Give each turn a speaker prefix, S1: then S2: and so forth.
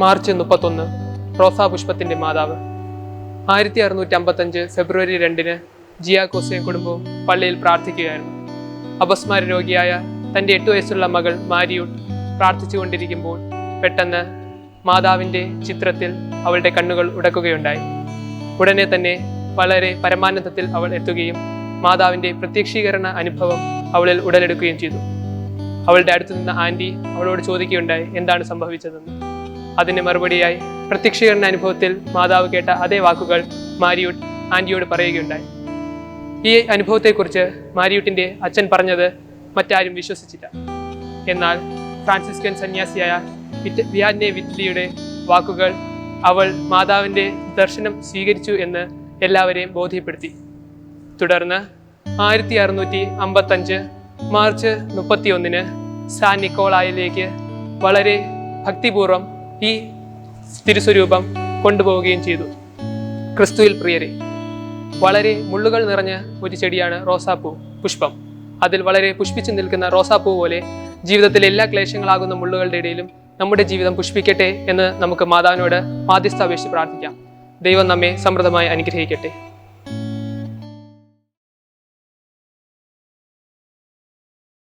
S1: March മുപ്പത്തൊന്ന് റോസാപുഷ്പത്തിന്റെ മാതാവ്. ആയിരത്തി അറുന്നൂറ്റി അമ്പത്തഞ്ച് ഫെബ്രുവരി രണ്ടിന് ജിയാക്കോസയും കുടുംബവും പള്ളിയിൽ പ്രാർത്ഥിക്കുകയായിരുന്നു. അപസ്മാര രോഗിയായ തന്റെ എട്ട് വയസ്സുള്ള മകൾ മാരിയൂട്ട് പ്രാർത്ഥിച്ചുകൊണ്ടിരിക്കുമ്പോൾ പെട്ടെന്ന് മാതാവിന്റെ ചിത്രത്തിൽ അവളുടെ കണ്ണുകൾ ഉടക്കുകയുണ്ടായി. ഉടനെ തന്നെ വളരെ പരമാനന്ദത്തിൽ അവൾ എത്തുകയും മാതാവിന്റെ പ്രത്യക്ഷീകരണ അനുഭവം അവളിൽ ഉടലെടുക്കുകയും ചെയ്തു. അവളുടെ അടുത്ത് നിന്ന ആന്റി അവളോട് ചോദിക്കുകയുണ്ടായി എന്താണ് സംഭവിച്ചതെന്ന്? അതിന് മറുപടിയായി പ്രത്യക്ഷീകരണ അനുഭവത്തിൽ മാതാവ് കേട്ട അതേ വാക്കുകൾ മാരിയൂട്ട് ആന്റിയോട് പറയുകയുണ്ടായി. ഈ അനുഭവത്തെക്കുറിച്ച് മാരിയൂട്ടിന്റെ അച്ഛൻ പറഞ്ഞത് മറ്റാരും വിശ്വസിച്ചില്ല. എന്നാൽ ഫ്രാൻസിസ്കൻ സന്യാസിയായ വിറ്റ് വിയാന്നെ വിറ്റ്ലിയുടെ വാക്കുകൾ അവൾ മാതാവിന്റെ ദർശനം സ്വീകരിച്ചു എന്ന് എല്ലാവരെയും ബോധ്യപ്പെടുത്തി. തുടർന്ന് ആയിരത്തി അറുന്നൂറ്റി അമ്പത്തഞ്ച് മാർച്ച് മുപ്പത്തിയൊന്നിന് സാൻ നിക്കോളായിലേക്ക് വളരെ ഭക്തിപൂർവം ഈ തിരുസ്വരൂപം കൊണ്ടുപോവുകയും ചെയ്തു. ക്രിസ്തുവിൽ പ്രിയരെ വളരെ മുള്ളുകൾ നിറഞ്ഞ ഒരു ചെടിയാണ് റോസാപ്പൂ പുഷ്പം. അതിൽ വളരെ പുഷ്പിച്ചു നിൽക്കുന്ന റോസാപ്പൂ പോലെ ജീവിതത്തിലെ എല്ലാ ക്ലേശങ്ങളാകുന്ന മുള്ളുകളുടെ ഇടയിലും നമ്മുടെ ജീവിതം പുഷ്പിക്കട്ടെ എന്ന് നമുക്ക് മാതാവിനോട് മാധ്യസ്ഥ അപേക്ഷിച്ച് പ്രാർത്ഥിക്കാം. ദൈവം നമ്മെ സമൃദ്ധമായി അനുഗ്രഹിക്കട്ടെ.